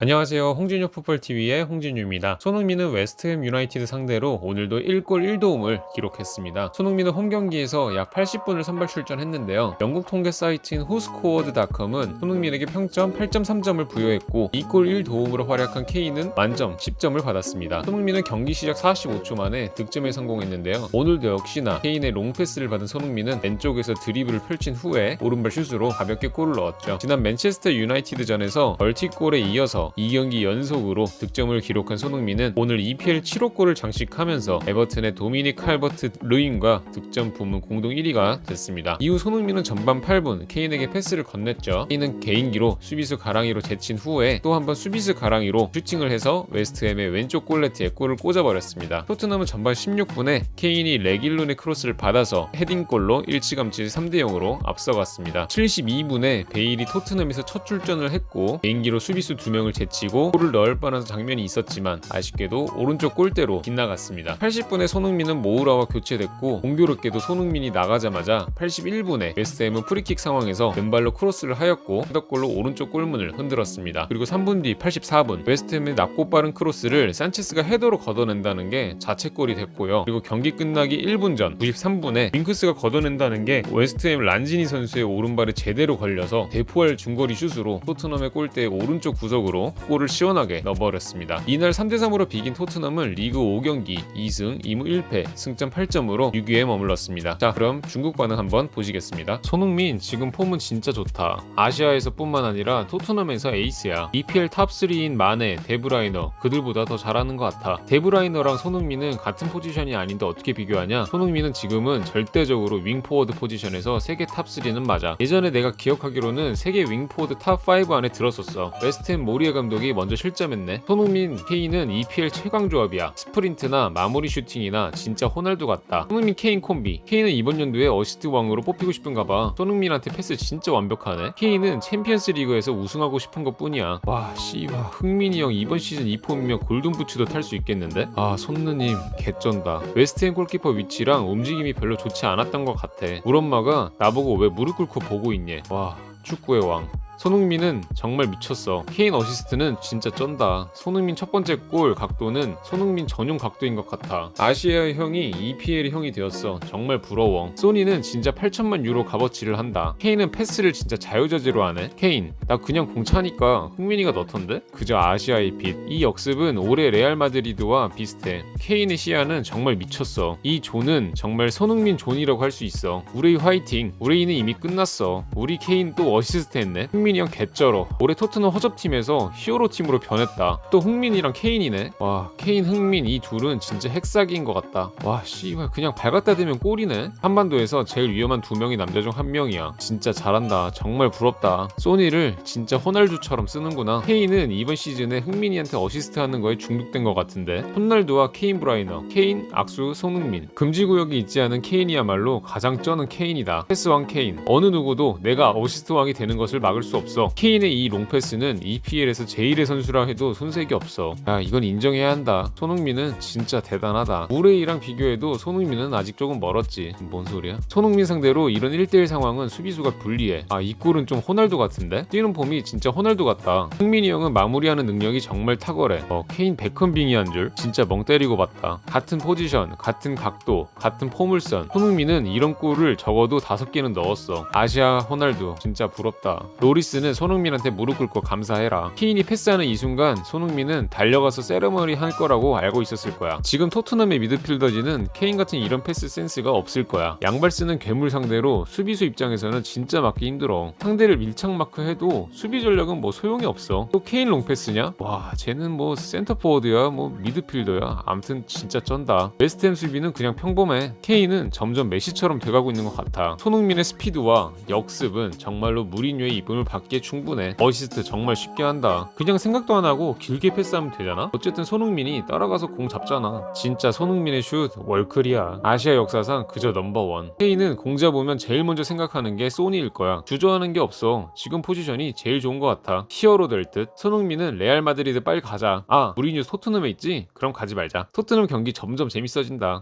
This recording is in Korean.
안녕하세요. 홍진유 풋볼TV의 홍진유입니다. 손흥민은 웨스트햄 유나이티드 상대로 오늘도 1골 1도움을 기록했습니다. 손흥민은 홈 경기에서 약 80분을 선발 출전했는데요. 영국 통계 사이트인 후스코어드닷컴은 손흥민에게 평점 8.3점을 부여했고 2골 1도움으로 활약한 케인은 만점 10점을 받았습니다. 손흥민은 경기 시작 45초 만에 득점에 성공했는데요. 오늘도 역시나 케인의 롱패스를 받은 손흥민은 왼쪽에서 드리블을 펼친 후에 오른발 슛으로 가볍게 골을 넣었죠. 지난 맨체스터 유나이티드전에서 멀티골에 이어서 2경기 연속으로 득점을 기록한 손흥민은 오늘 EPL 7호 골을 장식하면서 에버튼의 도미닉 칼버트 루인과 득점 부문 공동 1위가 됐습니다. 이후 손흥민은 전반 8분 케인에게 패스를 건넸죠. 케인은 개인기로 수비수 가랑이로 제친 후에 또 한번 수비수 가랑이로 슈팅을 해서 웨스트햄의 왼쪽 골레트에 골을 꽂아버렸습니다. 토트넘은 전반 16분에 케인이 레길론의 크로스를 받아서 헤딩골로 일찌감치 3대 0으로 앞서갔습니다. 72분에 베일이 토트넘에서 첫 출전을 했고 개인기로 수비수 두 명을 제치고 골을 넣을 뻔한 장면이 있었지만 아쉽게도 오른쪽 골대로 빗나갔습니다. 80분에 손흥민은 모우라와 교체됐고 공교롭게도 손흥민이 나가자마자 81분에 웨스트햄은 프리킥 상황에서 왼발로 크로스를 하였고 헤더골로 오른쪽 골문을 흔들었습니다. 그리고 3분 뒤 84분 웨스트햄의 낮고 빠른 크로스를 산체스가 헤더로 걷어낸다는 게 자책골이 됐고요. 그리고 경기 끝나기 1분 전 93분에 윙크스가 걷어낸다는 게 웨스트햄 란지니 선수의 오른발에 제대로 걸려서 대포할 중거리 슛으로 토트넘의 골대의 오른쪽 구석으로 골을 시원하게 넣어버렸습니다. 이날 3대3으로 비긴 토트넘은 리그 5경기 2승 2무 1패 승점 8점으로 6위에 머물렀습니다. 자 그럼 중국 반응 한번 보시겠습니다. 손흥민 지금 폼은 진짜 좋다. 아시아에서 뿐만 아니라 토트넘에서 에이스야. EPL 탑3인 마네, 데브라이너 그들보다 더 잘하는 것 같아. 데브라이너랑 손흥민은 같은 포지션이 아닌데 어떻게 비교하냐? 손흥민은 지금은 절대적으로 윙포워드 포지션에서 세계 탑3는 맞아. 예전에 내가 기억하기로는 세계 윙포워드 탑5 안에 들었었어. 웨스트햄 모리에 감독이 먼저 실점했네. 손흥민, 케인은 EPL 최강 조합이야. 스프린트나 마무리 슈팅이나 진짜 호날두 같다. 손흥민 케인 콤비. 케인은 이번 연도에 어시스트 왕으로 뽑히고 싶은가 봐. 손흥민한테 패스 진짜 완벽하네. 케인은 챔피언스 리그에서 우승하고 싶은 것 뿐이야. 와, 씨와 흥민이 형 이번 시즌 2폼이면 골든부츠도 탈 수 있겠는데? 아, 손느님 개쩐다. 웨스트햄 골키퍼 위치랑 움직임이 별로 좋지 않았던 것 같아. 우리 엄마가 나보고 왜 무릎 꿇고 보고 있니? 와, 축구의 왕. 손흥민은 정말 미쳤어. 케인 어시스트는 진짜 쩐다. 손흥민 첫 번째 골 각도는 손흥민 전용 각도인 것 같아. 아시아의 형이 EPL의 형이 되었어. 정말 부러워. 소니는 진짜 8천만 유로 값어치를 한다. 케인은 패스를 진짜 자유자재로 하네. 케인, 나 그냥 공 차니까 흥민이가 넣던데? 그저 아시아의 빛. 이 역습은 올해 레알 마드리드와 비슷해. 케인의 시야는 정말 미쳤어. 이 존은 정말 손흥민 존이라고 할 수 있어. 우레이 화이팅. 우레이는 이미 끝났어. 우리 케인 또 어시스트 했네. 흥민 이형 개쩔어. 올해 토트넘 허접팀에서 히어로 팀으로 변했다. 또 흥민이랑 케인이네. 와, 케인, 흥민 이 둘은 진짜 핵사기인 것 같다. 와, 씨발 그냥 발 갖다 대면 골이네. 한반도에서 제일 위험한 두 명이 남자 중 한 명이야. 진짜 잘한다. 정말 부럽다. 소니를 진짜 호날두처럼 쓰는구나. 케인은 이번 시즌에 흥민이한테 어시스트 하는 거에 중독된 것 같은데. 호날두와 케인 브라이너, 케인, 악수, 손흥민. 금지 구역이 있지 않은 케인이야말로 가장 쩌는 케인이다. 패스왕 케인. 어느 누구도 내가 어시스트 왕이 되는 것을 막을 수 없어. 케인의 이 롱패스는 EPL에서 제일의 선수라 해도 손색이 없어. 야, 이건 인정해야 한다. 손흥민은 진짜 대단하다. 무레이랑 비교해도 손흥민은 아직 조금 멀었지. 뭔 소리야? 손흥민 상대로 이런 1대1 상황은 수비수가 불리해. 아, 이 골은 좀 호날두 같은데? 뛰는 폼이 진짜 호날두 같다. 흥민이 형은 마무리하는 능력이 정말 탁월해. 어, 케인 베컨빙이 한 줄 진짜 멍 때리고 봤다. 같은 포지션, 같은 각도, 같은 포물선. 손흥민은 이런 골을 적어도 다섯 개는 넣었어. 아시아 호날두 진짜 부럽다. 로리스 는 손흥민한테 무릎 꿇고 감사해라. 케인이 패스하는 이 순간 손흥민은 달려가서 세레머니 할 거라고 알고 있었을 거야. 지금 토트넘의 미드필더진은 케인 같은 이런 패스 센스가 없을 거야. 양발 쓰는 괴물 상대로 수비수 입장에서는 진짜 맞기 힘들어. 상대를 밀착 마크해도 수비 전략은 뭐 소용이 없어. 또 케인 롱패스냐? 와, 쟤는 뭐 센터 포워드야, 뭐 미드필더야. 암튼 진짜 쩐다. 웨스트햄 수비는 그냥 평범해. 케인은 점점 메시처럼 돼가고 있는 것 같아. 손흥민의 스피드와 역습은 정말로 무리뉴의 이쁨을 받 기에 충분해. 어시스트 정말 쉽게 한다. 그냥 생각도 안 하고 길게 패스하면 되잖아. 어쨌든 손흥민이 따라가서 공 잡잖아. 진짜 손흥민의 슛 월클이야. 아시아 역사상 그저 넘버원. 케인은 공 잡으면 제일 먼저 생각하는 게 소니일 거야. 주저하는 게 없어. 지금 포지션이 제일 좋은 것 같아. 히어로 될 듯. 손흥민은 레알 마드리드 빨리 가자. 아, 무리뉴 토트넘에 있지? 그럼 가지 말자. 토트넘 경기 점점 재밌어진다.